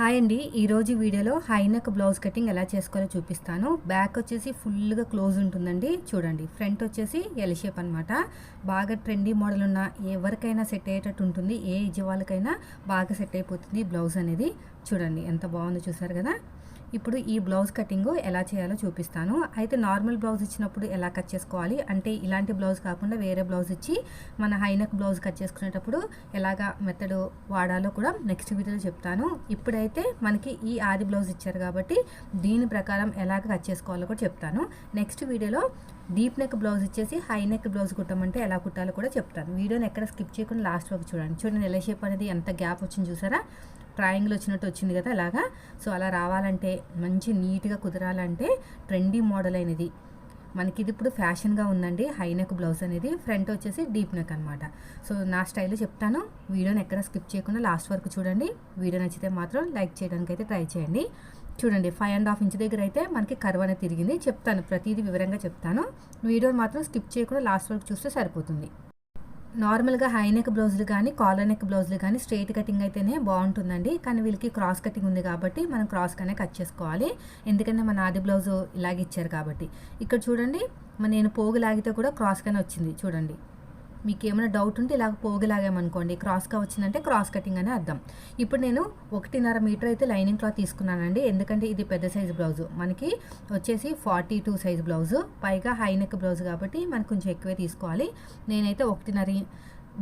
Hi అండి. ఈరోజు వీడియోలో హైనక్ బ్లౌజ్ కటింగ్ ఎలా చేసుకోవాలో చూపిస్తాను. బ్యాక్ వచ్చేసి ఫుల్గా క్లోజ్ ఉంటుందండి. చూడండి ఫ్రంట్ వచ్చేసి ఎల్ షేప్ అనమాట బాగా ట్రెండీ మోడల్ ఉన్న ఎవరికైనా సెట్ అయ్యేటట్టు ఉంటుంది. ఏ ఏజ్ వాళ్ళకైనా బాగా సెట్ అయిపోతుంది బ్లౌజ్ అనేది. చూడండి ఎంత బాగుందో చూసారు కదా? ఇప్పుడు ఈ బ్లౌజ్ కటింగ్ ఎలా చేయాలో చూపిస్తాను. అయితే నార్మల్ బ్లౌజ్ ఇచ్చినప్పుడు ఎలా కట్ చేసుకోవాలి? అంటే ఇలాంటి బ్లౌజ్ కాకుండా వేరే బ్లౌజ్ ఇచ్చి మన హైనక్ బ్లౌజ్ కట్ చేసుకునేటప్పుడు ఎలాగా మెథడ్ వాడాలో కూడా నెక్స్ట్ వీడియోలో చెప్తాను. ఇప్పుడైతే మనకి ఈ ఆది బ్లౌజ్ ఇచ్చారు కాబట్టి దీని ప్రకారం ఎలాగ కట్ చేసుకోవాలో కూడా చెప్తాను. నెక్స్ట్ వీడియోలో డీప్ నెక్ బ్లౌజ్ ఇచ్చేసి హై నెక్ బ్లౌజ్ కుట్టమంటే ఎలా కుట్టాలో కూడా చెప్తాను. వీడియోని ఎక్కడ స్కిప్ చేయకుండా లాస్ట్ వరకు చూడండి. చూడండి ఎలా షేప్ అనేది ఎంత గ్యాప్ వచ్చింది చూసారా? ట్రయాంగిల్ వచ్చినట్టు వచ్చింది కదా అలాగా? సో అలా రావాలంటే మంచి నీట్గా కుదరాలంటే ట్రెండీ మోడల్ అయినది. మనకి ఇది ఇప్పుడు ఫ్యాషన్గా ఉందండి. హై నెక్ బ్లౌజ్ అనేది ఫ్రంట్ వచ్చేసి డీప్ నెక్ అనమాట సో నా స్టైల్ చెప్తాను. వీడియోని ఎక్కడ స్కిప్ చేయకుండా లాస్ట్ వరకు చూడండి. వీడియో నచ్చితే మాత్రం లైక్ చేయడానికి అయితే ట్రై చేయండి. చూడండి ఫైవ్ అండ్ హాఫ్ ఇంచ్ దగ్గర అయితే మనకి కర్వ్ అనేది తిరిగింది. చెప్తాను ప్రతిదీ వివరంగా చెప్తాను. వీడియోని మాత్రం స్కిప్ చేయకుండా లాస్ట్ వరకు చూస్తే సరిపోతుంది. నార్మల్గా హై నెక్ బ్లౌజులు కానీ కాలర్ నెక్ బ్లౌజులు కానీ స్ట్రైట్ కటింగ్ అయితేనే బాగుంటుందండి. కానీ వీళ్ళకి క్రాస్ కటింగ్ ఉంది కాబట్టి మనం క్రాస్గానే కట్ చేసుకోవాలి. ఎందుకంటే మన ఆది బ్లౌజ్ ఇలాగ ఇచ్చారు కాబట్టి. ఇక్కడ చూడండి మన నేను పోగు లాగితే కూడా క్రాస్గానే వచ్చింది. చూడండి. మీకు ఏమైనా డౌట్ ఉంటే ఇలాగ పోగలాగామనుకోండి. క్రాస్గా వచ్చిందంటే క్రాస్ కటింగ్ అని అర్థం. ఇప్పుడు నేను ఒకటిన్నర మీటర్ అయితే లైనింగ్ క్లాత్ తీసుకున్నానండి. ఎందుకంటే ఇది పెద్ద సైజు బ్లౌజు మనకి వచ్చేసి ఫార్టీ టూ సైజ్ బ్లౌజు పైగా హై నెక్ బ్లౌజ్ కాబట్టి మనకు కొంచెం ఎక్కువే తీసుకోవాలి. నేనైతే ఒకటిన్నర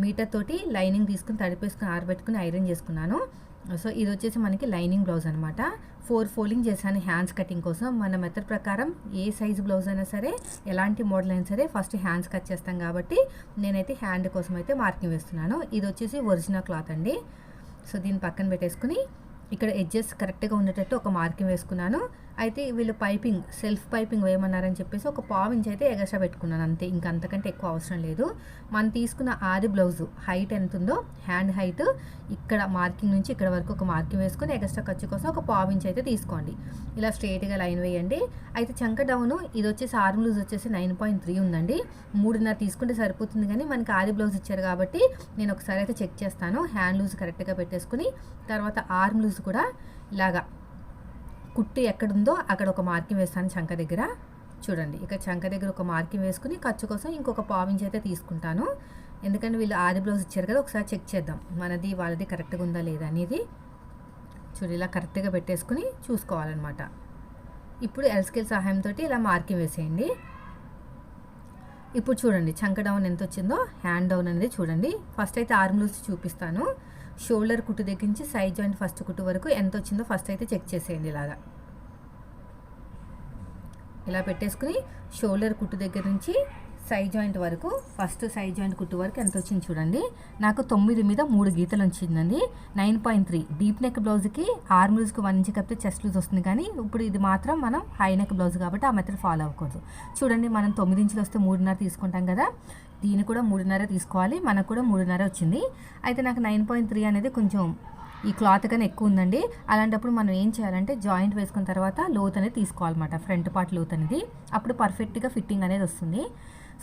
మీటర్ తోటి లైనింగ్ తీసుకుని తడిపేసుకుని ఆరబెట్టుకుని ఐరన్ చేసుకున్నాను. సో ఇది వచ్చేసి మనకి లైనింగ్ బ్లౌజ్ అనమాట ఫోర్ ఫోల్డింగ్ చేశాను హ్యాండ్స్ కటింగ్ కోసం. మన మెథడ్ ప్రకారం ఏ సైజ్ బ్లౌజ్ అయినా సరే ఎలాంటి మోడల్ అయినా సరే ఫస్ట్ హ్యాండ్స్ కట్ చేస్తాం కాబట్టి నేనైతే హ్యాండ్ కోసం అయితే మార్కింగ్ వేస్తున్నాను. ఇది వచ్చేసి ఒరిజినల్ క్లాత్ అండి. సో దీన్ని పక్కన పెట్టేసుకుని ఇక్కడ ఎడ్జెస్ కరెక్ట్గా ఉండేటట్టు ఒక మార్కింగ్ వేసుకున్నాను. అయితే వీళ్ళు పైపింగ్ సెల్ఫ్ పైపింగ్ వేయమన్నారని చెప్పేసి ఒక పావు ఇంచ్ అయితే ఎగస్ట్రా పెట్టుకున్నాను అంతే. ఇంకంతకంటే ఎక్కువ అవసరం లేదు. మనం తీసుకున్న ఆది బ్లౌజ్ హైట్ ఎంత ఉందో హ్యాండ్ హైట్ ఇక్కడ మార్కింగ్ నుంచి ఇక్కడ వరకు ఒక మార్కింగ్ వేసుకొని ఎగస్ట్రా ఖర్చు కోసం ఒక పావు ఇంచ్ అయితే తీసుకోండి. ఇలా స్ట్రైట్గా లైన్ వేయండి. అయితే చంక డౌన్ ఇది వచ్చేసి ఆర్మ్ లూజ్ వచ్చేసి నైన్ పాయింట్ త్రీ ఉందండి. మూడున్నర తీసుకుంటే సరిపోతుంది కానీ మనకి ఆది బ్లౌజ్ ఇచ్చారు కాబట్టి నేను ఒకసారి అయితే చెక్ చేస్తాను. హ్యాండ్ లూజ్ కరెక్ట్గా పెట్టేసుకుని తర్వాత ఆర్మ్ లూజ్ కూడా ఇలాగా కుట్టి ఎక్కడుందో అక్కడ ఒక మార్కింగ్ వేస్తాను చంక దగ్గర. చూడండి ఇక చంక దగ్గర ఒక మార్కింగ్ వేసుకుని ఖర్చు కోసం ఇంకొక పావించి అయితే తీసుకుంటాను. ఎందుకంటే వీళ్ళు ఆది బ్లౌజ్ ఇచ్చారు కదా ఒకసారి చెక్ చేద్దాం. మనది వాళ్ళది కరెక్ట్గా ఉందా లేదా అనేది. చూడు ఇలా కరెక్ట్గా పెట్టేసుకుని చూసుకోవాలన్నమాట. ఇప్పుడు ఎల్స్కేల్ సహాయంతో ఇలా మార్కింగ్ వేసేయండి. ఇప్పుడు చూడండి చంక డౌన్ ఎంత వచ్చిందో హ్యాండ్ డౌన్ అనేది చూడండి. ఫస్ట్ అయితే ఆర్మ్ లూజ్ చూపిస్తాను. షోల్డర్ కుట్టు దగ్గర నుంచి సైడ్ జాయింట్ ఫస్ట్ కుట్టు వరకు ఎంత వచ్చిందో ఫస్ట్ అయితే చెక్ చేసేయండి ఇలాగా. ఇలా పెట్టేసుకుని షోల్డర్ కుట్టు దగ్గర నుంచి సైడ్ జాయింట్ వరకు ఫస్ట్ సైడ్ జాయింట్ కుట్టు వరకు ఎంత వచ్చింది చూడండి. నాకు తొమ్మిది మీద మూడు గీతలు వచ్చిందండి. Nine point three. Deep neck బ్లౌజ్కి ఆర్మ్ లూజ్కి వన్ ఇంచ్ కప్పితే చెస్ట్ లూజ్ వస్తుంది కానీ ఇప్పుడు ఇది మాత్రం మనం హై నెక్ బ్లౌజ్ కాబట్టి ఆ మెథడ్ ఫాలో అవ్వకూడదు. చూడండి మనం తొమ్మిది ఇంచులు వస్తే మూడున్నర తీసుకుంటాం కదా. దీన్ని కూడా మూడున్నర తీసుకోవాలి. మనకు కూడా మూడున్నర వచ్చింది. అయితే నాకు నైన్ పాయింట్ త్రీ అనేది కొంచెం ఈ క్లాత్ కన్నా ఎక్కువ ఉందండి. అలాంటప్పుడు మనం ఏం చేయాలంటే జాయింట్ వేసుకున్న తర్వాత లోత్ అనేది తీసుకోవాలన్నమాట. ఫ్రంట్ పార్ట్ లోత్ అనేది. అప్పుడు పర్ఫెక్ట్గా ఫిట్టింగ్ అనేది వస్తుంది.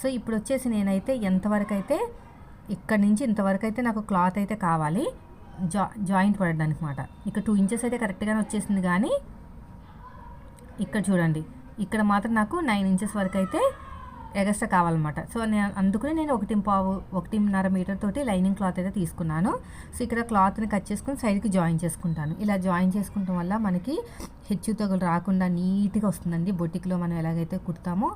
సో ఇప్పుడు వచ్చేసి నేనైతే ఎంతవరకు అయితే ఇక్కడ నుంచి ఇంతవరకు అయితే నాకు క్లాత్ అయితే కావాలి జా జాయింట్ పడడానికి అనమాట ఇక్కడ టూ ఇంచెస్ అయితే కరెక్ట్గానే వచ్చేసింది కానీ ఇక్కడ చూడండి ఇక్కడ మాత్రం నాకు నైన్ ఇంచెస్ వరకు అయితే ఎగస్ట్రా కావాలన్నమాట. సో నేను అందుకని నేను ఒకటి పావు ఒకటిన్నర మీటర్ తోటి లైనింగ్ క్లాత్ అయితే తీసుకున్నాను. సో ఇక్కడ క్లాత్ని కట్ చేసుకుని సైడ్కి జాయిన్ చేసుకుంటాను. ఇలా జాయిన్ చేసుకోవటం వల్ల మనకి హెచ్చు తగులు రాకుండా నీట్గా వస్తుందండి. బొటిక్లో మనం ఎలాగైతే కుడతామో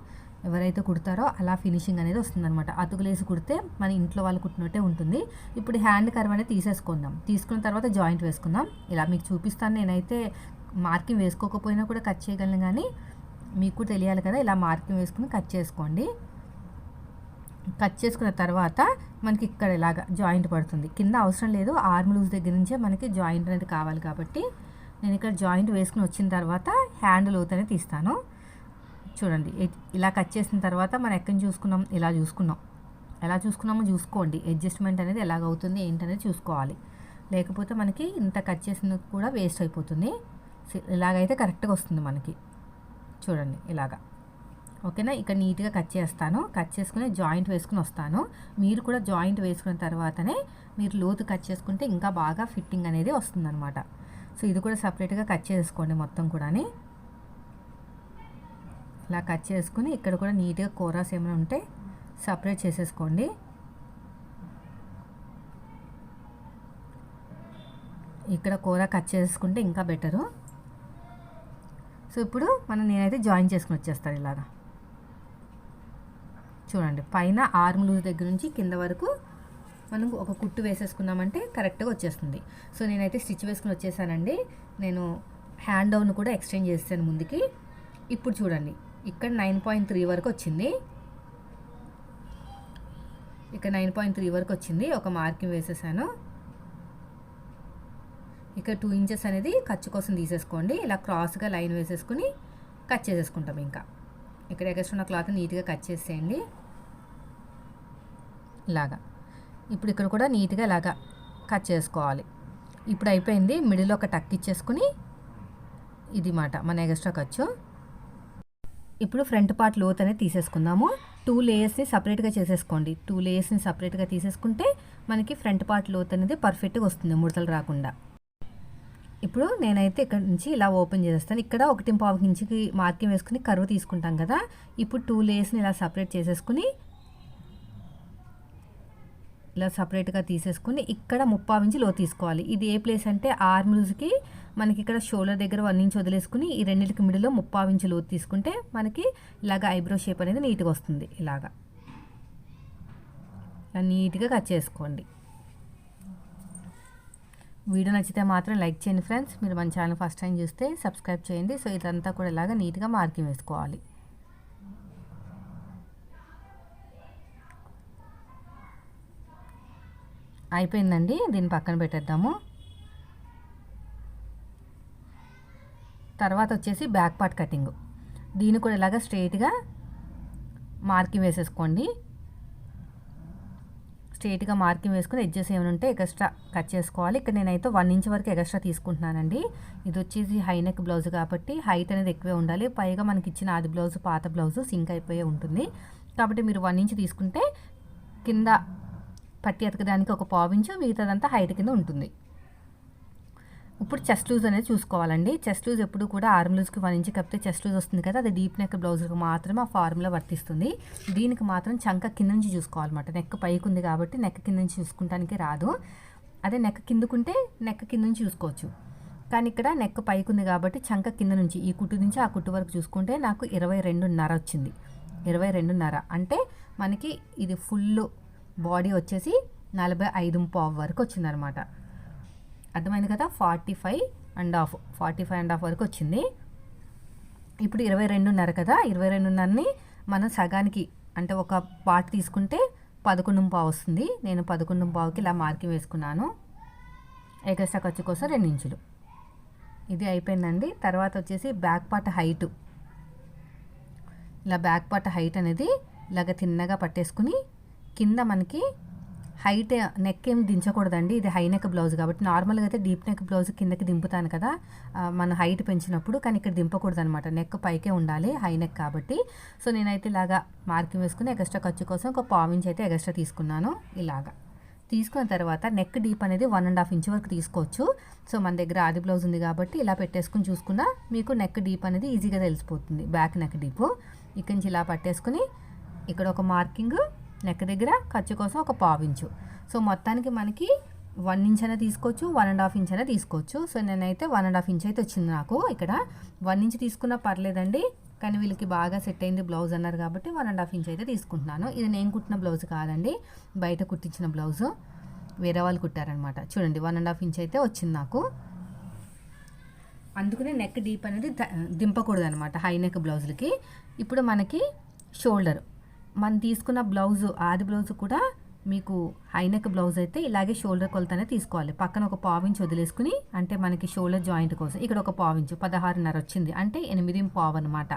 ఎవరైతే కుడతారో అలా ఫినిషింగ్ అనేది వస్తుందన్నమాట. అతుకులేసి కుడితే మన ఇంట్లో వాళ్ళు కుట్టినట్టే ఉంటుంది. ఇప్పుడు హ్యాండ్ కర్వ్ అనేది తీసేసుకుందాం. తీసుకున్న తర్వాత జాయింట్ వేసుకుందాం. ఇలా మీకు చూపిస్తాను. నేనైతే మార్కింగ్ వేసుకోకపోయినా కూడా కట్ చేయగలను కానీ మీకు తెలియాలి కదా ఇలా మార్కింగ్ వేసుకుని కట్ చేసుకోండి. కట్ చేసుకున్న తర్వాత మనకి ఇక్కడ ఇలాగా జాయింట్ పడుతుంది. కింద అవసరం లేదు. ఆర్మ్ లూజ్ దగ్గర నుంచే మనకి జాయింట్ అనేది కావాలి కాబట్టి నేను ఇక్కడ జాయింట్ వేసుకుని వచ్చిన తర్వాత హ్యాండ్ లోత్ అనేది తీస్తాను. చూడండి ఇలా కట్ చేసిన తర్వాత మనం ఎక్కడిని చూసుకున్నాం? ఇలా చూసుకున్నాం. ఎలా చూసుకున్నామో చూసుకోండి. అడ్జస్ట్మెంట్ అనేది ఎలాగవుతుంది ఏంటనేది చూసుకోవాలి. లేకపోతే మనకి ఇంత కట్ చేసిన కూడా వేస్ట్ అయిపోతుంది. ఇలాగైతే కరెక్ట్గా వస్తుంది మనకి. చూడండి ఇలాగా. ఓకేనా? ఇక్కడ నీట్గా కట్ చేస్తాను. కట్ చేసుకుని జాయింట్ వేసుకుని వస్తాను. మీరు కూడా జాయింట్ వేసుకున్న తర్వాతనే మీరు లోతు కట్ చేసుకుంటే ఇంకా బాగా ఫిట్టింగ్ అనేది వస్తుందన్నమాట. సో ఇది కూడా సపరేట్గా కట్ చేసుకోండి మొత్తం కూడా ఇలా కట్ చేసుకుని ఇక్కడ కూడా నీట్గా కూరస్ ఏమైనా ఉంటే సపరేట్ చేసేసుకోండి. ఇక్కడ కూర కట్ చేసుకుంటే ఇంకా బెటరు. సో ఇప్పుడు మనం నేనైతే జాయిన్ చేసుకుని వచ్చేస్తాను ఇలాగా. చూడండి పైన ఆర్మ్ లూజ్ దగ్గర నుంచి కింద వరకు మనం ఒక కుట్టు వేసేసుకున్నామంటే కరెక్ట్గా వచ్చేస్తుంది. సో నేనైతే స్టిచ్ వేసుకుని వచ్చేసానండి. నేను హ్యాండ్ డౌన్ కూడా ఎక్స్చేంజ్ చేస్తాను ముందుకి. ఇప్పుడు చూడండి ఇక్కడ నైన్ పాయింట్ త్రీ వరకు వచ్చింది ఇక్కడ నైన్ పాయింట్ త్రీ వరకు వచ్చింది ఒక మార్కింగ్ వేసేసాను. ఇక్కడ టూ ఇంచెస్ అనేది ఖర్చు కోసం తీసేసుకోండి. ఇలా క్రాస్గా లైన్ వేసేసుకుని కట్ చేసేసుకుంటాం ఇంకా. ఇక్కడ ఎగస్ట్ ఉన్న క్లాత్ నీట్గా కట్ చేసేయండి. ఇలాగా. ఇప్పుడు ఇక్కడ కూడా నీట్గా ఇలాగా కట్ చేసుకోవాలి. ఇప్పుడు అయిపోయింది. మిడిల్ ఒక టక్ ఇచ్చేసుకుని ఇది మాట మన ఎగస్ట్రా ఖర్చు. ఇప్పుడు ఫ్రంట్ పార్ట్ లోత్ అనేది తీసేసుకుందాము. టూ లేయర్స్ని సపరేట్గా చేసేసుకోండి. టూ లేయర్స్ని సపరేట్గా తీసేసుకుంటే మనకి ఫ్రంట్ పార్ట్ లోత్ అనేది పర్ఫెక్ట్గా వస్తుంది ముడతలు రాకుండా. ఇప్పుడు నేనైతే ఇక్కడ నుంచి ఇలా ఓపెన్ చేసేస్తాను. ఇక్కడ ఒకటి పావు ఇంచుకి మార్కింగ్ వేసుకుని కరువు తీసుకుంటాం కదా. ఇప్పుడు టూ లేయర్స్ని ఇలా సపరేట్ చేసేసుకుని ఇలా సపరేట్గా తీసేసుకుని ఇక్కడ ముప్పావు ఇంచు లో తీసుకోవాలి. ఇది ఏ ప్లేస్ అంటే ఆర్మ్ మనకి ఇక్కడ షోల్డర్ దగ్గర వన్ ఇంచ్ వదిలేసుకుని ఈ రెండింటికి మిడిలో ముప్పావు ఇంచు లో తీసుకుంటే మనకి ఇలాగ ఐబ్రో షేప్ అనేది నీట్గా వస్తుంది ఇలాగా. ఇలా నీట్గా కట్ చేసుకోండి. వీడియో నచ్చితే మాత్రం లైక్ చేయండి ఫ్రెండ్స్. మీరు మన ఛానల్ ఫస్ట్ టైం చూస్తే సబ్స్క్రైబ్ చేయండి. సో ఇదంతా కూడా ఇలాగా నీట్గా మార్కింగ్ వేసుకోవాలి. అయిపోయిందండి. దీన్ని పక్కన పెట్టేద్దాము. తర్వాత వచ్చేసి బ్యాక్ పార్ట్ కటింగ్. దీన్ని కూడా ఇలాగ స్ట్రైట్గా మార్కింగ్ వేసేసుకోండి. స్ట్రైట్గా మార్కింగ్ వేసుకుని ఎడ్జెస్ ఏమైనా ఉంటే ఎక్స్ట్రా కట్ చేసుకోవాలి. ఇక్కడ నేనైతే వన్ ఇంచ్ వరకు ఎక్స్ట్రా తీసుకుంటున్నానండి. ఇది వచ్చేసి హై నెక్ బ్లౌజ్ కాబట్టి హైట్ అనేది ఎక్కువే ఉండాలి. పైగా మనకి ఇచ్చిన ఆది బ్లౌజ్ పాత బ్లౌజ్ సింక్ అయిపోయే ఉంటుంది. కాబట్టి మీరు వన్ ఇంచ్ తీసుకుంటే కింద పట్టి ఎతకడానికి ఒక పావించు మిగతాదంతా హైట్ కింద ఉంటుంది. ఇప్పుడు చెస్ట్ లూజ్ అనేది చూసుకోవాలండి. చెస్ట్ లూజ్ ఎప్పుడు కూడా ఆర్మ్ లూజ్కి వన్ ఇంచ్ కప్పితే చెస్ట్ లూజ్ వస్తుంది కదా అది డీప్ నెక్ బ్లౌజ్కి మాత్రమే ఆ ఫార్ములా వర్తిస్తుంది. దీనికి మాత్రం చంక కింద నుంచి చూసుకోవాలన్నమాట. నెక్ పైకి ఉంది కాబట్టి నెక్ కింద నుంచి చూసుకుంటానికి రాదు. అదే నెక్ కిందకుంటే నెక్ కింద నుంచి చూసుకోవచ్చు. కానీ ఇక్కడ నెక్ పైకి ఉంది కాబట్టి చంక కింద నుంచి ఈ కుట్టు నుంచి ఆ కుట్టు వరకు చూసుకుంటే నాకు ఇరవై రెండున్నర వచ్చింది. ఇరవై రెండున్నర. అంటే మనకి ఇది ఫుల్ బాడీ వచ్చేసి నలభై ఐదు పావు వరకు వచ్చిందనమాట. అర్థమైంది కదా? Forty five and half forty five and half వరకు వచ్చింది. ఇప్పుడు ఇరవై రెండున్నర కదా? ఇరవై రెండున్నరని మనం సగానికి అంటే ఒక పార్ట్ తీసుకుంటే పదకొండు పావు వస్తుంది. నేను పదకొండు పావుకి ఇలా మార్కింగ్ వేసుకున్నాను. ఎగస్ట్రా ఖర్చు కోసం రెండు ఇంచులు. ఇది అయిపోయిందండి. తర్వాత వచ్చేసి బ్యాక్ పార్ట్ హైటు. ఇలా బ్యాక్ పార్ట్ హైట్ అనేది ఇలాగ తిన్నగా పట్టేసుకుని కింద మనకి హైట్ నెక్ ఏం దించకూడదండి. ఇది హై నెక్ బ్లౌజ్ కాబట్టి నార్మల్గా అయితే డీప్ నెక్ బ్లౌజ్ కిందకి దింపుతాను కదా. మన హైట్ పెంచినప్పుడు కానీ ఇక్కడ దింపకూడదు అనమాట నెక్ పైకే ఉండాలి హై నెక్ కాబట్టి. సో నేనైతే ఇలాగా మార్కింగ్ వేసుకుని ఎక్స్ట్రా ఖర్చు కోసం ఒక పావు ఇంచ్ అయితే ఎక్స్ట్రా తీసుకున్నాను ఇలాగా. తీసుకున్న తర్వాత నెక్ డీప్ అనేది వన్ అండ్ హాఫ్ ఇంచ్ వరకు తీసుకోవచ్చు. సో మన దగ్గర ఆది బ్లౌజ్ ఉంది కాబట్టి ఇలా పెట్టేసుకుని చూసుకున్నా మీకు నెక్ డీప్ అనేది ఈజీగా తెలిసిపోతుంది. బ్యాక్ నెక్ డీప్ ఇక్కడి నుంచి ఇలా పట్టేసుకుని ఇక్కడ ఒక మార్కింగ్ నెక్ దగ్గర ఖర్చు కోసం ఒక పావు ఇంచు సో మొత్తానికి మనకి వన్ ఇంచ్ అయినా తీసుకోవచ్చు వన్ అండ్ హాఫ్ ఇంచ్ అయినా తీసుకోవచ్చు. సో నేనైతే వన్ అండ్ హాఫ్ ఇంచ్ అయితే వచ్చింది నాకు ఇక్కడ. వన్ ఇంచ్ తీసుకున్నా పర్లేదండి కానీ వీళ్ళకి బాగా సెట్ అయింది బ్లౌజ్ అన్నారు కాబట్టి వన్ అండ్ హాఫ్ ఇంచ్ అయితే తీసుకుంటున్నాను. ఇది నేను కుట్టిన బ్లౌజ్ కాదండి బయట కుట్టించిన బ్లౌజు. వేరే వాళ్ళు కుట్టారనమాట చూడండి వన్ అండ్ హాఫ్ ఇంచ్ అయితే వచ్చింది నాకు. అందుకనే నెక్ డీప్ అనేది దింపకూడదు అనమాట హై నెక్ బ్లౌజులకి. ఇప్పుడు మనకి షోల్డర్. మనం తీసుకున్న బ్లౌజ్ ఆది బ్లౌజ్ కూడా మీకు హైనెక్ బ్లౌజ్ అయితే ఇలాగే షోల్డర్ కొలతనే తీసుకోవాలి. పక్కన ఒక పావించి వదిలేసుకుని అంటే మనకి షోల్డర్ జాయింట్ కోసం. ఇక్కడ ఒక పావించు పదహారున్నర వచ్చింది. అంటే ఎనిమిది పావు అనమాట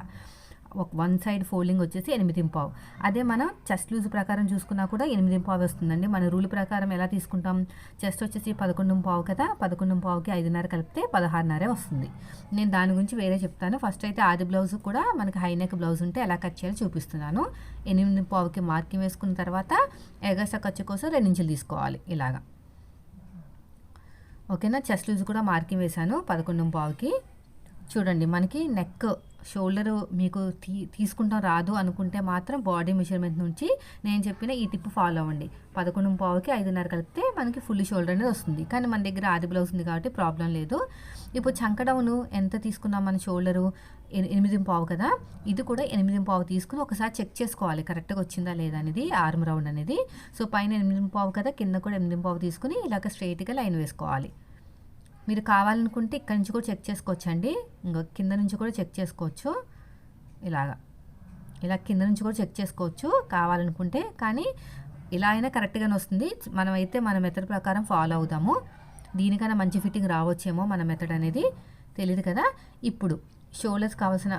ఒక వన్ సైడ్ ఫోల్డింగ్ వచ్చేసి ఎనిమిది పావు అదే మన చెస్ట్ లూజ్ ప్రకారం చూసుకున్నా కూడా ఎనిమిది పావు వస్తుందండి. మన రూల్ ప్రకారం ఎలా తీసుకుంటాం? చెస్ట్ వచ్చేసి పదకొండు పావు కదా పదకొండు పావుకి ఐదున్నర కలిపితే పదహారున్నరే వస్తుంది. నేను దాని గురించి వేరే చెప్తాను. ఫస్ట్ అయితే ఆది బ్లౌజ్ కూడా మనకి హై నెక్ బ్లౌజ్ ఉంటే ఎలా కట్ చేయాలో చూపిస్తున్నాను. ఎనిమిది పావుకి మార్కింగ్ వేసుకున్న తర్వాత ఎగస ఖర్చు కోసం రెండించులు తీసుకోవాలి ఇలాగా. ఓకేనా? చెస్ట్ లూజ్ కూడా మార్కింగ్ వేశాను పదకొండు పావుకి చూడండి మనకి నెక్ షోల్డర్ మీకు తీ తీసుకుంటాం రాదు అనుకుంటే మాత్రం బాడీ మెజర్మెంట్ నుంచి నేను చెప్పిన ఈ టిప్ ఫాలో అవ్వండి. పదకొండు పావుకి ఐదున్నర కలిపితే మనకి ఫుల్ షోల్డర్ అనేది వస్తుంది. కానీ మన దగ్గర ఆది బ్లౌజ్ ఉంది కాబట్టి ప్రాబ్లం లేదు. ఇప్పుడు చంకడౌను ఎంత తీసుకున్నాం మన షోల్డరు ఎనిమిది పావు కదా? ఇది కూడా ఎనిమిది పావు తీసుకుని ఒకసారి చెక్ చేసుకోవాలి. కరెక్ట్గా వచ్చిందా లేదా అనేది ఆర్మ్ రౌండ్ అనేది. సో పైన ఎనిమిది పావు కదా? కింద కూడా ఎనిమిది పావు తీసుకుని ఇలాగ స్ట్రైట్గా లైన్ వేసుకోవాలి. మీరు కావాలనుకుంటే ఇక్కడ నుంచి కూడా చెక్ చేసుకోవచ్చండి. ఇంకా కింద నుంచి కూడా చెక్ చేసుకోవచ్చు. ఇలాగా. ఇలా కింద నుంచి కూడా చెక్ చేసుకోవచ్చు కావాలనుకుంటే. కానీ ఇలా అయినా కరెక్ట్గానే వస్తుంది. మనమైతే మన మెథడ్ ప్రకారం ఫాలో అవుతాము. దీనికన్నా మంచి ఫిట్టింగ్ రావచ్చేమో మన మెథడ్ అనేది. తెలియదు కదా? ఇప్పుడు షోల్డర్స్ కావాల్సిన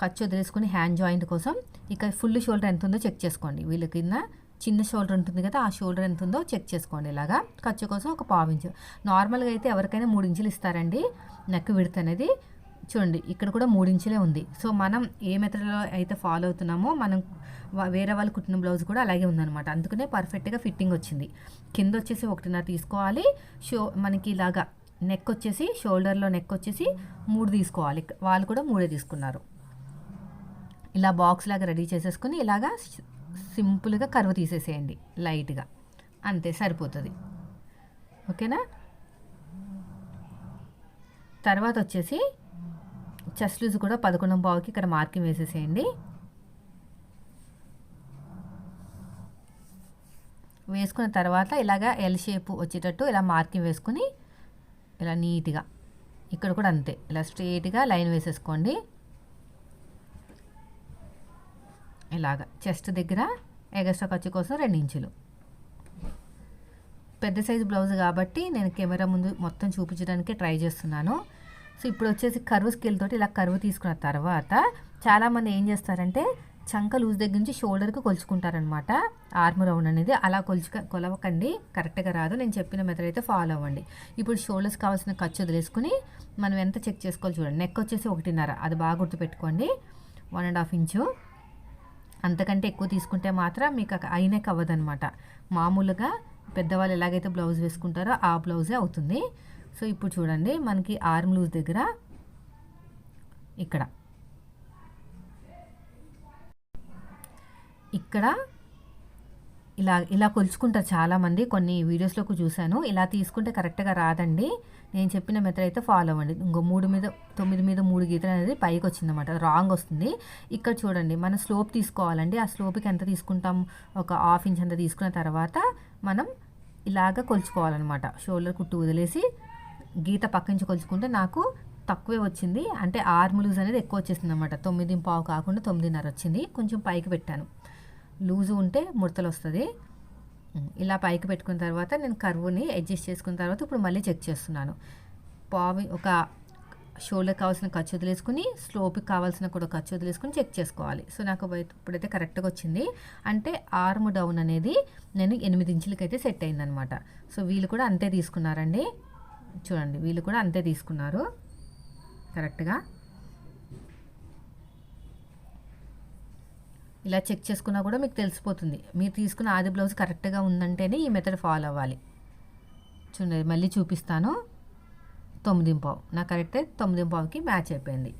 ఖర్చు వదిలేసుకుని హ్యాండ్ జాయింట్ కోసం. ఇక ఫుల్ షోల్డర్ ఎంత ఉందో చెక్ చేసుకోండి. వీళ్ళ కింద చిన్న షోల్డర్ ఉంటుంది కదా ఆ షోల్డర్ ఎంత ఉందో చెక్ చేసుకోండి ఇలాగా. ఖర్చు కోసం ఒక పావు ఇంచు. నార్మల్గా అయితే ఎవరికైనా మూడు ఇంచులు ఇస్తారండి నెక్ విడత అనేది. చూడండి ఇక్కడ కూడా మూడు ఇంచులే ఉంది. సో మనం ఏ మెథడ్లో అయితే ఫాలో అవుతున్నామో మనం వేరే వాళ్ళు కుట్టిన బ్లౌజ్ కూడా అలాగే ఉందన్నమాట. అందుకనే పర్ఫెక్ట్గా ఫిట్టింగ్ వచ్చింది. కింద వచ్చేసి ఒకటిన్నర తీసుకోవాలి. షో మనకి ఇలాగా నెక్ వచ్చేసి షోల్డర్లో నెక్ వచ్చేసి మూడు తీసుకోవాలి. వాళ్ళు కూడా మూడే తీసుకున్నారు. ఇలా బాక్స్ లాగా రెడీ చేసేసుకుని ఇలాగా సింపుల్గా కరువు తీసేసేయండి లైట్గా. అంతే సరిపోతుంది. ఓకేనా? తర్వాత వచ్చేసి చెస్ట్ లూజ్ కూడా పదకొండు బావుకి ఇక్కడ మార్కింగ్ వేసేసేయండి. వేసుకున్న తర్వాత ఇలాగా ఎల్ షేప్ వచ్చేటట్టు ఇలా మార్కింగ్ వేసుకుని ఇలా నీట్గా ఇక్కడ కూడా అంతే. ఇలా స్ట్రెయిట్గా లైన్ వేసేసుకోండి. ఇలాగ చెస్ట్ దగ్గర ఎగస్ట్రా ఖర్చు కోసం రెండు ఇంచులు. పెద్ద సైజు బ్లౌజ్ కాబట్టి నేను కెమెరా ముందు మొత్తం చూపించడానికి ట్రై చేస్తున్నాను. సో ఇప్పుడు వచ్చేసి కరువు స్కేల్ తోటి ఇలా కరువు తీసుకున్న తర్వాత చాలామంది ఏం చేస్తారంటే చంక లూజ్ దగ్గర నుంచి షోల్డర్కి కొలుచుకుంటారనమాట ఆర్మ్ రౌండ్ అనేది అలా కొలుచుక కొలవకండి. కరెక్ట్గా రాదు. నేను చెప్పిన మెథడ్ అయితే ఫాలో అవ్వండి. ఇప్పుడు షోల్డర్స్ కావాల్సిన ఖర్చు వదిలేసుకుని మనం ఎంత చెక్ చేసుకోవాలి చూడండి. నెక్ వచ్చేసి ఒకటిన్నర. అది బాగా గుర్తుపెట్టుకోండి. One and half inch. అంతకంటే ఎక్కువ తీసుకుంటే మాత్రం మీకు అయినకి అవ్వదనమాట మామూలుగా పెద్దవాళ్ళు ఎలాగైతే బ్లౌజ్ వేసుకుంటారో ఆ బ్లౌజే అవుతుంది. సో ఇప్పుడు చూడండి మనకి ఆర్మ్ లూజ్ దగ్గర ఇక్కడ. ఇక్కడ ఇలా ఇలా కొలుచుకుంటారు చాలామంది కొన్ని వీడియోస్లోకి చూశాను. ఇలా తీసుకుంటే కరెక్ట్గా రాదండి. నేను చెప్పిన మెథడ్ అయితే ఫాలో అవ్వండి. ఇంకో మూడు మీద తొమ్మిది మీద మూడు గీతలు అనేది పైకి వచ్చిందన్నమాట. రాంగ్ వస్తుంది. ఇక్కడ చూడండి మనం స్లోప్ తీసుకోవాలండి. ఆ స్లోప్కి ఎంత తీసుకుంటాం? ఒక హాఫ్ ఇంచ్ అంత తీసుకున్న తర్వాత మనం ఇలాగ కొలుచుకోవాలన్నమాట. షోల్డర్ కుట్టు వదిలేసి గీత పక్కించి కొలుచుకుంటే నాకు తక్కువే వచ్చింది. అంటే ఆర్మ్ లూజ్ అనేది ఎక్కువ వచ్చేసింది అనమాట తొమ్మిది పావు కాకుండా తొమ్మిదిన్నర వచ్చింది. కొంచెం పైకి పెట్టాను. లూజు ఉంటే ముడతలు వస్తుంది ఇలా పైకి పెట్టుకున్న తర్వాత నేను కర్వ్ని అడ్జస్ట్ చేసుకున్న తర్వాత ఇప్పుడు మళ్ళీ చెక్ చేస్తున్నాను. పావి ఒక షోల్డర్ కావాల్సిన ఖర్చు వదిలేసుకుని స్లోప్కి కావాల్సిన కూడా ఖర్చు వదిలేసుకుని చెక్ చేసుకోవాలి. సో నాకు ఇప్పుడైతే కరెక్ట్గా వచ్చింది. అంటే ఆర్మ్ డౌన్ అనేది నేను ఎనిమిది ఇంచులకైతే సెట్ అయిందనమాట. సో వీళ్ళు కూడా అంతే తీసుకున్నారండి. చూడండి వీళ్ళు కూడా అంతే తీసుకున్నారు. కరెక్ట్గా. ఇలా చెక్ చేసుకున్నా కూడా మీకు తెలిసిపోతుంది. మీరు తీసుకున్న ఆది బ్లౌజ్ కరెక్ట్గా ఉందంటేనే ఈ మెథడ్ ఫాలో అవ్వాలి. చూడండి మళ్ళీ చూపిస్తాను. తొమ్మిది పావు. నా కరెక్టే తొమ్మిది పావుకి మ్యాచ్ అయిపోయింది.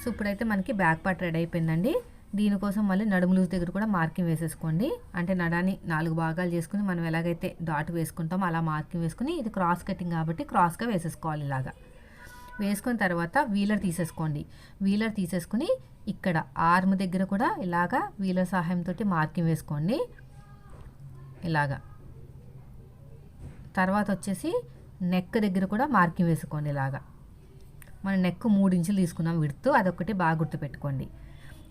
సో ఇప్పుడైతే మనకి బ్యాక్ పార్ట్ రెడీ అయిపోయిందండి. దీనికోసం మళ్ళీ నడుము లూజ్ దగ్గర కూడా మార్కింగ్ వేసేసుకోండి. అంటే నడాన్ని నాలుగు భాగాలు చేసుకుని మనం ఎలాగైతే డాట్ వేసుకుంటామో అలా మార్కింగ్ వేసుకుని ఇది క్రాస్ కటింగ్ కాబట్టి క్రాస్గా వేసేసుకోవాలి ఇలాగా. వేసుకున్న తర్వాత వీలర్ తీసేసుకోండి. వీలర్ తీసేసుకుని ఇక్కడ ఆర్మ్ దగ్గర కూడా ఇలాగా వీల సహాయంతో మార్కింగ్ వేసుకోండి. ఇలాగా. తర్వాత వచ్చేసి నెక్ దగ్గర కూడా మార్కింగ్ వేసుకోండి ఇలాగా. మన నెక్ మూడు ఇంచులు తీసుకున్నాం విడుతూ అదొకటి బాగా గుర్తుపెట్టుకోండి.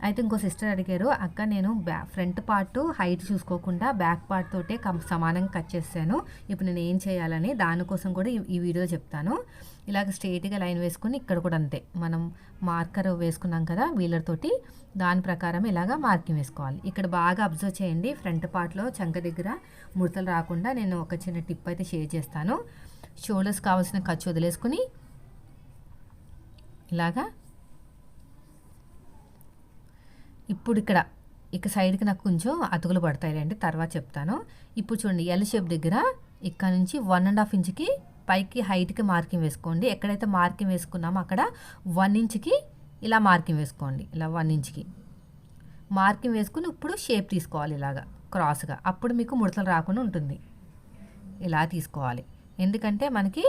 అయితే ఇంకో సిస్టర్ అడిగారు అక్క నేను బ్యా ఫ్రంట్ పార్ట్ హైట్ చూసుకోకుండా బ్యాక్ పార్ట్ తోటే కం సమానంగా కట్ చేశాను ఇప్పుడు నేను ఏం చేయాలని దానికోసం కూడా ఈ- వీడియో చెప్తాను. ఇలాగ స్ట్రేట్గా లైన్ వేసుకుని ఇక్కడ కూడా అంతే. మనం మార్కర్ వేసుకున్నాం కదా వీలర్ తోటి దాని ప్రకారం ఇలాగా మార్కింగ్ వేసుకోవాలి. ఇక్కడ బాగా అబ్జర్వ్ చేయండి ఫ్రంట్ పార్ట్లో చంక దగ్గర ముడతలు రాకుండా నేను ఒక చిన్న టిప్ అయితే షేర్ చేస్తాను. షోల్డర్స్ కావాల్సిన ఖర్చు వదిలేసుకుని ఇలాగా ఇప్పుడు ఇక్కడ ఇక సైడ్కి నాకు కొంచెం అతుకులు పడతాయి అండి తర్వాత చెప్తాను. ఇప్పుడు చూడండి ఎల్ షేప్ దగ్గర ఇక్కడ నుంచి వన్ అండ్ హాఫ్ ఇంచ్కి పైకి హైట్కి మార్కింగ్ వేసుకోండి. ఎక్కడైతే మార్కింగ్ వేసుకున్నామో అక్కడ వన్ ఇంచ్కి ఇలా మార్కింగ్ వేసుకోండి. ఇలా వన్ ఇంచ్కి మార్కింగ్ వేసుకుని ఇప్పుడు షేప్ తీసుకోవాలి ఇలాగా క్రాస్గా అప్పుడు మీకు ముడతలు రాకుండా ఉంటుంది. ఇలా తీసుకోవాలి. ఎందుకంటే మనకి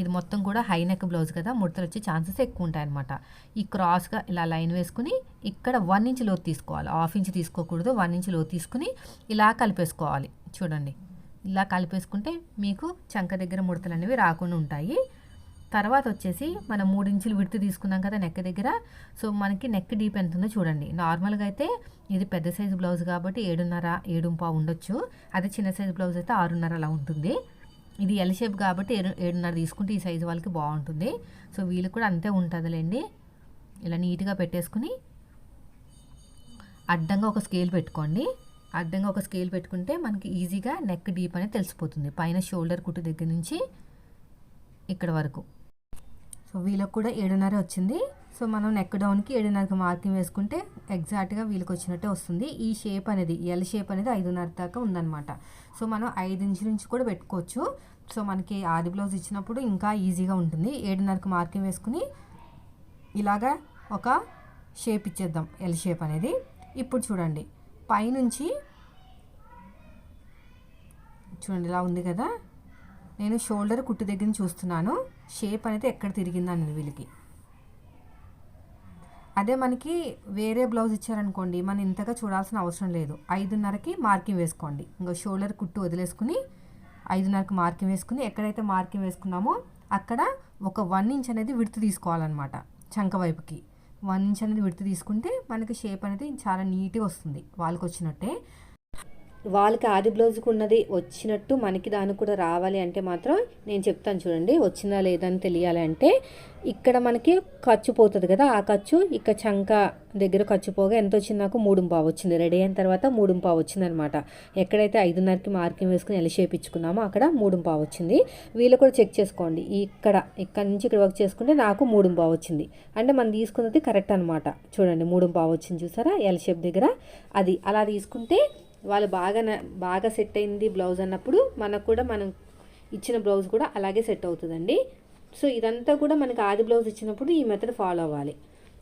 ఇది మొత్తం కూడా హై నెక్ బ్లౌజ్ కదా ముడతలు వచ్చే ఛాన్సెస్ ఎక్కువ ఉంటాయి అనమాట ఈ క్రాస్గా ఇలా లైన్ వేసుకుని ఇక్కడ వన్ ఇంచ్ లోతు తీసుకోవాలి. హాఫ్ ఇంచ్ తీసుకోకూడదు వన్ ఇంచ్ లోతు తీసుకుని ఇలా కలిపేసుకోవాలి. చూడండి. ఇలా కలిపేసుకుంటే మీకు చంక దగ్గర ముడతలు అనేవి రాకుండా ఉంటాయి. తర్వాత వచ్చేసి మనం మూడు ఇంచులు విడుతు తీసుకున్నాం కదా నెక్ దగ్గర. సో మనకి నెక్ డీప్ ఎంత ఉందో చూడండి. నార్మల్గా అయితే ఇది పెద్ద సైజు బ్లౌజ్ కాబట్టి ఏడున్నర ఏడు పావు ఉండొచ్చు. అదే చిన్న సైజు బ్లౌజ్ అయితే ఆరున్నర అలా ఉంటుంది. ఇది ఎల్ షేప్ కాబట్టి ఏడు ఏడున్నర తీసుకుంటే ఈ సైజు వాళ్ళకి బాగుంటుంది. సో వీళ్ళకి కూడా అంతే ఉంటుందిలేండి. ఇలా నీట్గా పెట్టేసుకుని అడ్డంగా ఒక స్కేల్ పెట్టుకోండి. అడ్డంగా ఒక స్కేల్ పెట్టుకుంటే మనకి ఈజీగా నెక్ డీప్ అనేది తెలిసిపోతుంది. పైన షోల్డర్ కుట్టు దగ్గర నుంచి ఇక్కడ వరకు. సో వీళ్ళకి కూడా ఏడున్నర వచ్చింది. సో మనం నెక్ డౌన్కి ఏడున్నరకి మార్కింగ్ వేసుకుంటే ఎగ్జాక్ట్గా వీళ్ళకి వచ్చినట్టే వస్తుంది. ఈ షేప్ అనేది ఎల్ షేప్ అనేది ఐదున్నర దాకా ఉందన్నమాట. సో మనం ఐదు ఇంచుల నుంచి కూడా పెట్టుకోవచ్చు. సో మనకి ఆది బ్లౌజ్ ఇచ్చినప్పుడు ఇంకా ఈజీగా ఉంటుంది. ఏడున్నరకి మార్కింగ్ వేసుకుని ఇలాగా ఒక షేప్ ఇచ్చేద్దాం ఎల్ షేప్ అనేది. ఇప్పుడు చూడండి పైనుంచి చూడండి ఇలా ఉంది కదా. నేను షోల్డర్ కుట్టు దగ్గర చూస్తున్నాను. షేప్ అనేది ఎక్కడ తిరిగిందండి వీళ్ళకి? అదే మనకి వేరే బ్లౌజ్ ఇచ్చారనుకోండి మనం ఇంతగా చూడాల్సిన అవసరం లేదు. ఐదున్నరకి మార్కింగ్ వేసుకోండి. ఇంకా షోల్డర్ కుట్టు వదిలేసుకుని ఐదున్నరకి మార్కింగ్ వేసుకుని ఎక్కడైతే మార్కింగ్ వేసుకున్నామో అక్కడ ఒక వన్ ఇంచ్ అనేది విడుతు తీసుకోవాలన్నమాట చంక వైపుకి. వన్ ఇంచ్ అనేది విడుతు తీసుకుంటే మనకి షేప్ అనేది చాలా నీట్గా వస్తుంది. వాళ్ళకి వచ్చినట్టే వాళ్ళకి ఆది బ్లౌజ్కి ఉన్నది వచ్చినట్టు మనకి దానికి కూడా రావాలి అంటే మాత్రం నేను చెప్తాను చూడండి వచ్చిందా లేదని తెలియాలి అంటే ఇక్కడ మనకి ఖర్చు పోతుంది కదా ఆ ఖర్చు ఇక్కడ చంక దగ్గర ఖర్చు పోగా ఎంత వచ్చింది నాకు? మూడు పావు వచ్చింది. రెడీ అయిన తర్వాత మూడు పావు వచ్చింది అనమాట ఎక్కడైతే ఐదున్నరకి మార్కింగ్ వేసుకుని ఎలా షేప్ ఇచ్చుకున్నామో అక్కడ మూడు పావు వచ్చింది. వీళ్ళు కూడా చెక్ చేసుకోండి. ఇక్కడ ఇక్కడ నుంచి ఇక్కడ వర్క్ చేసుకుంటే నాకు మూడు పావు వచ్చింది. అంటే మనం తీసుకున్నది కరెక్ట్ అనమాట చూడండి మూడు పావు వచ్చింది చూసారా? ఎల్ షేప్ దగ్గర. అది అలా తీసుకుంటే వాళ్ళు బాగా బాగా సెట్ అయింది బ్లౌజ్ అన్నప్పుడు మనకు కూడా మనం ఇచ్చిన బ్లౌజ్ కూడా అలాగే సెట్ అవుతుందండి. సో ఇదంతా కూడా మనకి ఆది బ్లౌజ్ ఇచ్చినప్పుడు ఈ మెథడ్ ఫాలో అవ్వాలి.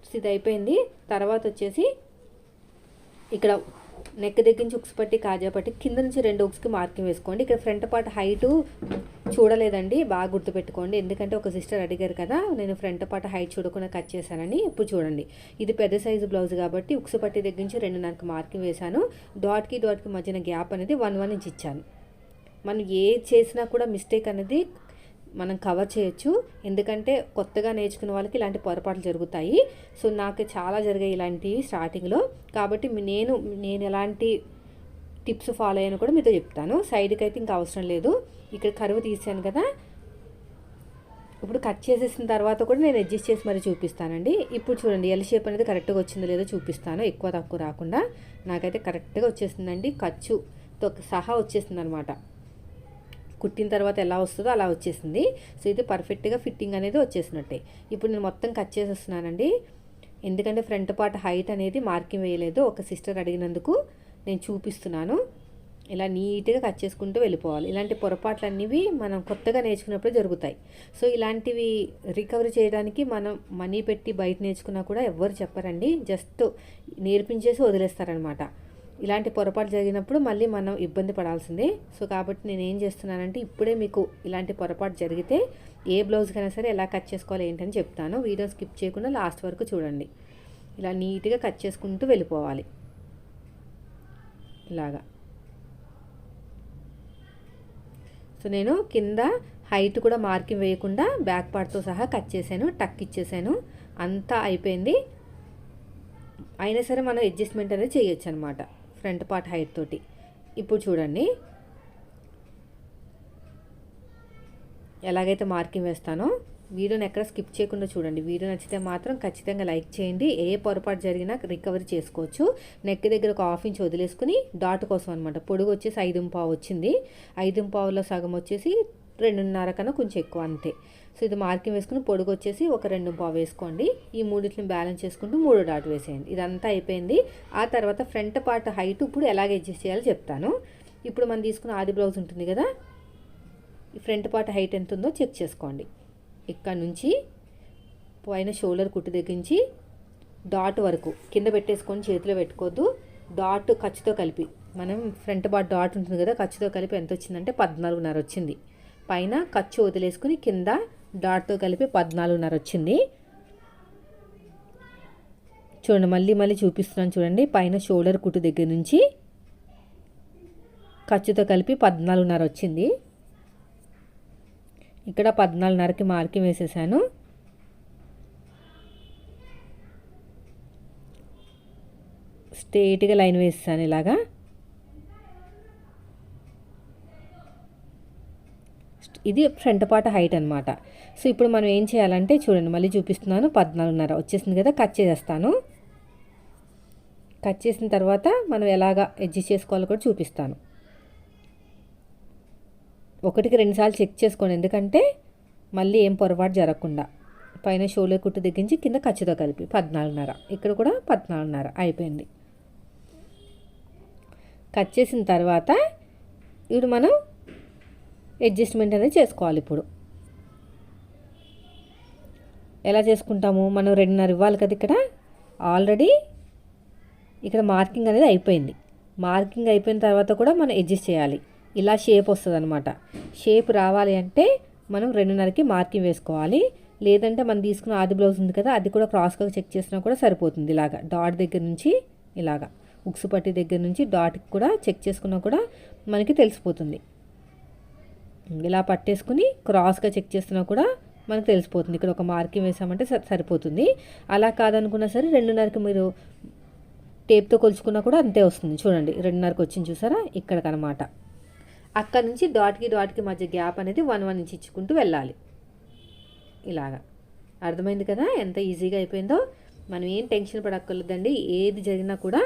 సో ఇది అయిపోయింది. తర్వాత వచ్చేసి ఇక్కడ నెక్ దగ్గర నుంచి ఉక్స్ పట్టి కాజా పట్టి కింద నుంచి రెండు ఉక్స్కి మార్కింగ్ వేసుకోండి. ఇక్కడ ఫ్రంట్ పార్ట్ హైటు చూడలేదండి. బాగా గుర్తుపెట్టుకోండి. ఎందుకంటే ఒక సిస్టర్ అడిగారు కదా నేను ఫ్రంట్ పాట హైట్ చూడకుండా కట్ చేశానని ఇప్పుడు చూడండి. ఇది పెద్ద సైజు బ్లౌజ్ కాబట్టి ఉక్స్ పట్టి దగ్గర నుంచి రెండున్నరకు మార్కింగ్ వేశాను. డాట్కి డాట్కి మధ్యన గ్యాప్ అనేది వన్ వన్ ఇంచ్ ఇచ్చాను. మనం ఏ చేసినా కూడా మిస్టేక్ అనేది మనం కవర్ చేయొచ్చు. ఎందుకంటే కొత్తగా నేర్చుకున్న వాళ్ళకి ఇలాంటి పొరపాట్లు జరుగుతాయి. సో నాకు చాలా జరిగాయి ఇలాంటివి స్టార్టింగ్లో కాబట్టి నేను నేను ఎలాంటి టిప్స్ ఫాలో అయ్యాను కూడా మీతో చెప్తాను. సైడ్కి అయితే ఇంకా అవసరం లేదు. ఇక్కడ కరువు తీసాను కదా. ఇప్పుడు కట్ చేసేసిన తర్వాత కూడా నేను అడ్జస్ట్ చేసి మరి చూపిస్తానండి. ఇప్పుడు చూడండి ఎల్ షేప్ అనేది కరెక్ట్గా వచ్చిందో లేదో చూపిస్తాను. ఎక్కువ తక్కువ రాకుండా. నాకైతే కరెక్ట్గా వచ్చేసిందండి. ఖర్చుతో సహా వచ్చేసింది అనమాట కుట్టిన తర్వాత ఎలా వస్తుందో అలా వచ్చేసింది. సో ఇది పర్ఫెక్ట్గా ఫిట్టింగ్ అనేది వచ్చేసినట్టే. ఇప్పుడు నేను మొత్తం కట్ చేసేస్తున్నానండి. ఎందుకంటే ఫ్రంట్ పార్ట్ హైట్ అనేది మార్కింగ్ వేయలేదు. ఒక సిస్టర్ అడిగినందుకు నేను చూపిస్తున్నాను. ఇలా నీట్గా కట్ చేసుకుంటూ వెళ్ళిపోవాలి. ఇలాంటి పొరపాట్లు అన్నివి మనం కొత్తగా నేర్చుకున్నప్పుడు జరుగుతాయి. సో ఇలాంటివి రికవరీ చేయడానికి మనం మనీ పెట్టి బయట నేర్చుకున్నా కూడా ఎవ్వరు చెప్పరండి. జస్ట్ నేర్పించేసి వదిలేస్తారనమాట. ఇలాంటి పొరపాటు జరిగినప్పుడు మళ్ళీ మనం ఇబ్బంది పడాల్సిందే. సో కాబట్టి నేను ఏం చేస్తున్నానంటే ఇప్పుడే మీకు ఇలాంటి పొరపాటు జరిగితే ఏ బ్లౌజ్కైనా సరే ఎలా కట్ చేసుకోవాలి ఏంటని చెప్తాను. వీడియో స్కిప్ చేయకుండా లాస్ట్ వరకు చూడండి. ఇలా నీట్గా కట్ చేసుకుంటూ వెళ్ళిపోవాలి. ఇలాగా. సో నేను కింద హైట్ కూడా మార్కింగ్ వేయకుండా బ్యాక్ పార్ట్తో సహా కట్ చేశాను టక్ ఇచ్చేసాను. అంతా అయిపోయింది. అయినా సరే మనం అడ్జస్ట్మెంట్ అనేది చేయొచ్చు అనమాట ఫ్రంట్ పార్ట్ హైట్ తోటి. ఇప్పుడు చూడండి. ఎలాగైతే మార్కింగ్ వేస్తానో వీడియోని ఎక్కడ స్కిప్ చేయకుండా చూడండి. వీడియో నచ్చితే మాత్రం ఖచ్చితంగా లైక్ చేయండి. ఏ పొరపాటు జరిగినా రికవరీ చేసుకోవచ్చు. నెక్ దగ్గర ఒక హాఫ్ ఇంచ్ వదిలేసుకుని డాట్ కోసం అనమాట పొడుగు వచ్చేసి ఐదు పావు వచ్చింది. ఐదు పావులో సగం వచ్చేసి రెండున్నర కన్నా కొంచెం ఎక్కువ అంతే. సో ఇది మార్కింగ్ వేసుకుని పొడుగు వచ్చేసి ఒక రెండు పావు వేసుకోండి. ఈ మూడింటిని బ్యాలెన్స్ చేసుకుంటూ మూడు డాట్ వేసేయండి. ఇదంతా అయిపోయింది. ఆ తర్వాత ఫ్రంట్ పార్ట్ హైట్ ఇప్పుడు ఎలాగ అడ్జస్ట్ చేయాలో చెప్తాను. ఇప్పుడు మనం తీసుకున్న ఆది బ్లౌజ్ ఉంటుంది కదా? ఈ ఫ్రంట్ పార్ట్ హైట్ ఎంత ఉందో చెక్ చేసుకోండి. ఇక్కడ నుంచి పైన షోల్డర్ కుట్టు దగ్గర డాట్ వరకు కింద పెట్టేసుకొని చేతిలో పెట్టుకోవద్దు. డాట్ ఖర్చుతో కలిపి. మనం ఫ్రంట్ బాట్ డాట్ ఉంటుంది కదా ఖర్చుతో కలిపి ఎంత వచ్చిందంటే పద్నాలుగున్నర వచ్చింది. పైన ఖర్చు వదిలేసుకుని కింద డాట్తో కలిపి పద్నాలుగున్నర వచ్చింది. చూడండి మళ్ళీ మళ్ళీ చూపిస్తున్నాను చూడండి. పైన షోల్డర్ కుట్టు దగ్గర నుంచి ఖర్చుతో కలిపి పద్నాలుగున్నర వచ్చింది. ఇక్కడ పద్నాలుగున్నరకి మార్కింగ్ వేసేసాను. స్ట్రేట్గా లైన్ వేసేసాను ఇలాగా. ఇది ఫ్రంట్ పార్ట్ హైట్ అనమాట సో ఇప్పుడు మనం ఏం చేయాలంటే చూడండి మళ్ళీ చూపిస్తున్నాను. పద్నాలుగున్నర వచ్చేసింది కదా కట్ చేసేస్తాను. కట్ చేసిన తర్వాత మనం ఎలాగా అడ్జస్ట్ చేసుకోవాలో కూడా చూపిస్తాను. ఒకటికి రెండుసార్లు చెక్ చేసుకోండి. ఎందుకంటే మళ్ళీ ఏం పొరపాటు జరగకుండా. పైన షోలే కుట్టు దిగించి కింద ఖచ్చితంగా కలిపి పద్నాలుగున్నర. ఇక్కడ కూడా పద్నాలుగున్నర అయిపోయింది. కట్ చేసిన తర్వాత ఇప్పుడు మనం అడ్జస్ట్మెంట్ అనేది చేసుకోవాలి ఇప్పుడు. ఎలా చేసుకుంటాము? మనం రెండున్నర ఇవ్వాలి కదా ఇక్కడ. ఆల్రెడీ ఇక్కడ మార్కింగ్ అనేది అయిపోయింది. మార్కింగ్ అయిపోయిన తర్వాత కూడా మనం అడ్జస్ట్ చేయాలి. ఇలా షేప్ వస్తుంది అనమాట షేప్ రావాలి అంటే మనం రెండున్నరకి మార్కింగ్ వేసుకోవాలి. లేదంటే మనం తీసుకున్న ఆది బ్లౌజ్ ఉంది కదా అది కూడా క్రాస్గా చెక్ చేసినా కూడా సరిపోతుంది ఇలాగా. డాట్ దగ్గర నుంచి ఇలాగా. ఉక్సు పట్టి దగ్గర నుంచి డాట్కి కూడా చెక్ చేసుకున్నా కూడా మనకి తెలిసిపోతుంది. ఇలా పట్టేసుకుని క్రాస్గా చెక్ చేస్తున్నా కూడా మనకు తెలిసిపోతుంది. ఇక్కడ ఒక మార్కింగ్ వేసామంటే సరిపోతుంది. అలా కాదనుకున్నా సరే రెండున్నరకి మీరు టేప్తో కొలుచుకున్నా కూడా అంతే వస్తుంది. చూడండి రెండున్నరకు వచ్చింది చూసారా? ఇక్కడికనమాట అక్కడ నుంచి డాట్కి డాట్కి మధ్య గ్యాప్ అనేది వన్ వన్ ఇంచ్ ఇచ్చుకుంటూ వెళ్ళాలి. ఇలాగా. అర్థమైంది కదా? ఎంత ఈజీగా అయిపోయిందో? మనం ఏం టెన్షన్ పడక్కర్లేదండి. ఏది జరిగినా కూడా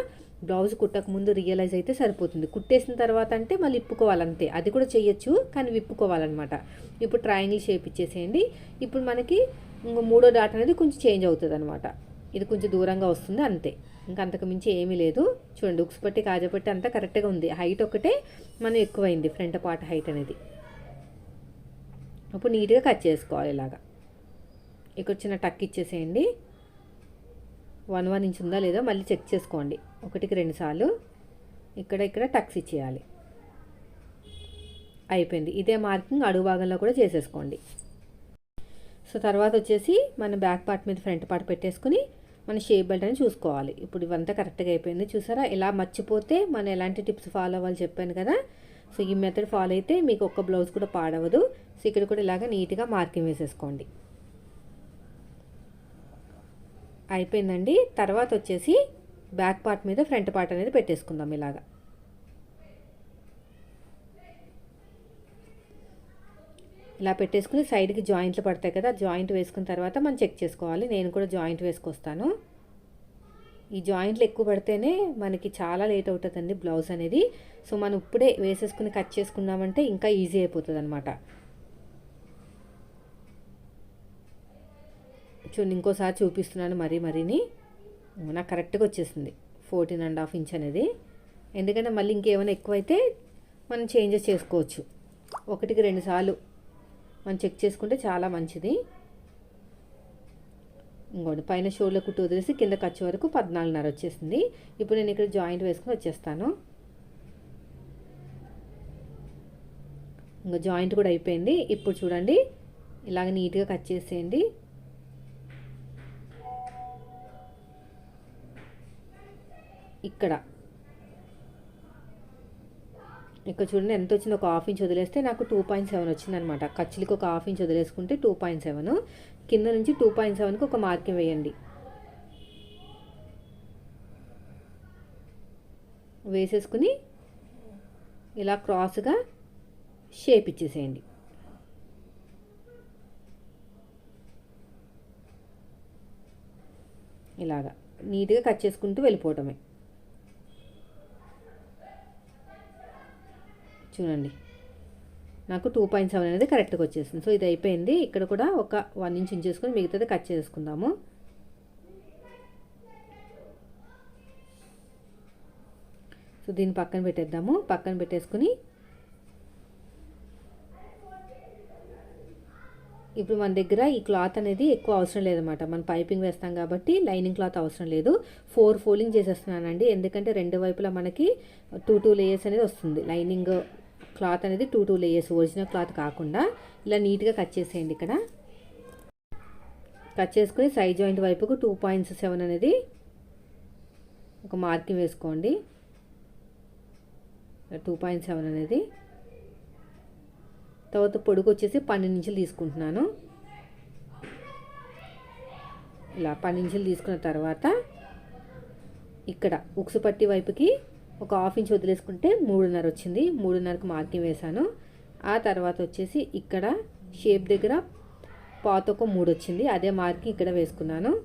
బ్లౌజ్ కుట్టక ముందు రియలైజ్ అయితే సరిపోతుంది. కుట్టేసిన తర్వాత అంటే మళ్ళీ ఇప్పుకోవాలంతే. అది కూడా చేయొచ్చు కానీ విప్పుకోవాలన్నమాట. ఇప్పుడు ట్రయాంగిల్ షేప్ ఇచ్చేసేయండి. ఇప్పుడు మనకి మూడో డాట్ అనేది కొంచెం చేంజ్ అవుతుంది అనమాట ఇది కొంచెం దూరంగా వస్తుంది అంతే. ఇంకా అంతకు మించి ఏమీ లేదు. చూడండి ఉక్స్ పట్టి కాజపట్టి అంతా కరెక్ట్గా ఉంది. హైట్ ఒకటే మనం ఎక్కువైంది ఫ్రంట్ పార్ట్ హైట్ అనేది. అప్పుడు నీట్గా కట్ చేసుకోవాలి ఇలాగా. ఇక్కడ చిన్న టక్ ఇచ్చేసేయండి. వన్ వన్ ఇంచ్ ఉందా లేదో మళ్ళీ చెక్ చేసుకోండి. ఒకటికి రెండుసార్లు ఇక్కడ ఇక్కడ టక్స్ ఇచ్చేయాలి. అయిపోయింది. ఇదే మార్కింగ్ అడుగు భాగంలో కూడా చేసేసుకోండి. సో తర్వాత వచ్చేసి మన బ్యాక్ పార్ట్ మీద ఫ్రంట్ పార్ట్ పెట్టేసుకుని మన షేప్ బెల్ట్ అని చూసుకోవాలి. ఇప్పుడు ఇవంతా కరెక్ట్గా అయిపోయింది. చూసారా? ఇలా మర్చిపోతే మనం ఎలాంటి టిప్స్ ఫాలో అవ్వాలి చెప్పాను కదా? సో ఈ మెథడ్ ఫాలో అయితే మీకు ఒక్క బ్లౌజ్ కూడా పాడవదు. సో ఇక్కడ కూడా ఇలాగ నీట్గా మార్కింగ్ వేసేసుకోండి. అయిపోయిందండి. తర్వాత వచ్చేసి బ్యాక్ పార్ట్ మీద ఫ్రంట్ పార్ట్ అనేది పెట్టేసుకుందాం ఇలాగా. ఇలా పెట్టేసుకుని సైడ్కి జాయింట్లు పడతాయి కదా జాయింట్ వేసుకున్న తర్వాత మనం చెక్ చేసుకోవాలి. నేను కూడా జాయింట్ వేసుకొస్తాను. ఈ జాయింట్లు ఎక్కువ పడితేనే మనకి చాలా లేట్ అవుతుందండి బ్లౌజ్ అనేది. సో మనం ఇప్పుడే వేసేసుకుని కట్ చేసుకున్నామంటే ఇంకా ఈజీ అయిపోతుంది అనమాట చూడండి ఇంకోసారి చూపిస్తున్నాను మరీ మరీని. నాకు కరెక్ట్గా వచ్చేసింది ఫోర్టీన్ అండ్ హాఫ్ ఇంచ్ అనేది. ఎందుకంటే మళ్ళీ ఇంకేమైనా ఎక్కువైతే మనం చేంజెస్ చేసుకోవచ్చు. ఒకటికి రెండు సార్లు మనం చెక్ చేసుకుంటే చాలా మంచిది. ఇంకోటి పైన షోల్డర్ కుట్టు వదిలేసి కింద ఖర్చు వరకు పద్నాలుగున్నర వచ్చేసింది. ఇప్పుడు నేను ఇక్కడ జాయింట్ వేసుకుని వచ్చేస్తాను. ఇంకా జాయింట్ కూడా అయిపోయింది. ఇప్పుడు చూడండి ఇలాగ నీట్గా కట్ చేసేయండి. ఇక్కడ ఇక్కడ చూడండి ఎంత వచ్చింది? ఒక హాఫ్ ఇంచ్ వదిలేస్తే నాకు టూ పాయింట్ సెవెన్ వచ్చిందనమాట. ఖర్చులకి ఒక హాఫ్ ఇంచ్ వదిలేసుకుంటే టూ పాయింట్ సెవెన్. కింద నుంచి టూ పాయింట్ సెవెన్కి ఒక మార్కింగ్ వేయండి. వేసేసుకుని ఇలా క్రాస్గా షేప్ ఇచ్చేసేయండి. ఇలాగా. నీట్గా కట్ చేసుకుంటూ వెళ్ళిపోవటమే. చూడండి. నాకు టూ పాయింట్ సెవెన్ అనేది కరెక్ట్గా వచ్చేసింది. సో ఇది అయిపోయింది. ఇక్కడ కూడా ఒక వన్ ఇంచ్ ఉంచేసుకొని మిగతాది కట్ చేసుకుందాము. సో దీన్ని పక్కన పెట్టేద్దాము. పక్కన పెట్టేసుకుని ఇప్పుడు మన దగ్గర ఈ క్లాత్ అనేది ఎక్కువ అవసరం లేదన్నమాట. మనం పైపింగ్ వేస్తాం కాబట్టి లైనింగ్ క్లాత్ అవసరం లేదు. ఫోర్ ఫోల్డింగ్ చేసేస్తున్నానండి. ఎందుకంటే రెండు వైపులా మనకి టూ టూ లేయర్స్ అనేది వస్తుంది. లైనింగ్ క్లాత్ అనేది two two layers original cloth కాకుండా ఇలా నీట్గా కట్ చేసేయండి ఇక్కడ. కట్ చేసుకుని సైడ్ జాయింట్ వైపుకు టూ పాయింట్స్ సెవెన్ అనేది ఒక మార్కింగ్ వేసుకోండి. టూ పాయింట్ సెవెన్ అనేది. తర్వాత పొడుగు వచ్చేసి పన్నెండు ఇంచులు తీసుకుంటున్నాను. ఇలా పన్నెండు ఇంచులు తీసుకున్న తర్వాత ఇక్కడ ఉక్సు పట్టి వైపుకి ఒక హాఫ్ ఇంచ్ వదిలేసుకుంటే మూడున్నర వచ్చింది. మూడున్నరకు మార్కింగ్ వేశాను. ఆ తర్వాత వచ్చేసి ఇక్కడ షేప్ దగ్గర పాత ఒక మూడు వచ్చింది. అదే మార్కింగ్ ఇక్కడ వేసుకున్నాను.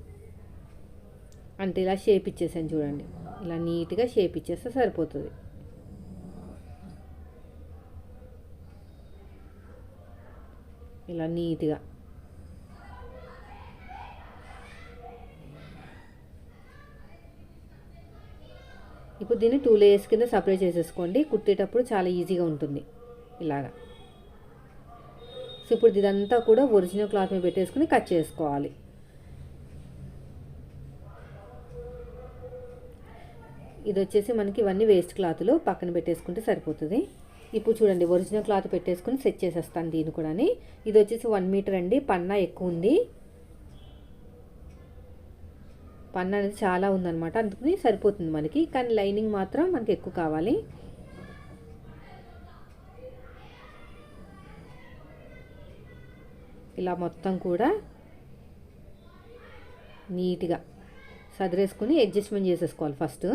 అంటే ఇలా షేప్ ఇచ్చేసాను చూడండి. ఇలా నీట్గా షేప్ ఇచ్చేస్తే సరిపోతుంది. ఇలా నీట్గా. ఇప్పుడు దీన్ని టూ లేయర్స్ కింద సపరేట్ చేసేసుకోండి. కుట్టేటప్పుడు చాలా ఈజీగా ఉంటుంది. ఇలాగా. సో ఇప్పుడు ఇదంతా కూడా ఒరిజినల్ క్లాత్ మీద పెట్టేసుకుని కట్ చేసుకోవాలి. ఇది వచ్చేసి మనకి ఇవన్నీ వేస్ట్ క్లాత్లు పక్కన పెట్టేసుకుంటే సరిపోతుంది. ఇప్పుడు చూడండి ఒరిజినల్ క్లాత్ పెట్టేసుకుని సెట్ చేసేస్తాను దీన్ని కూడా ఇది వచ్చేసి వన్ మీటర్ అండి. పన్నా ఎక్కువ ఉంది. పన్ను అనేది చాలా ఉందన్నమాట. అందుకని సరిపోతుంది మనకి. కానీ లైనింగ్ మాత్రం మనకి ఎక్కువ కావాలి. ఇలా మొత్తం కూడా నీట్గా సదిరేసుకుని అడ్జస్ట్మెంట్ చేసేసుకోవాలి ఫస్ట్.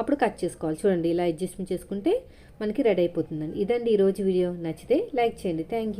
అప్పుడు కట్ చేసుకోవాలి. చూడండి ఇలా అడ్జస్ట్మెంట్ చేసుకుంటే మనకి రెడీ అయిపోతుందండి. ఇదండి ఈరోజు వీడియో. నచ్చితే లైక్ చేయండి. Thank you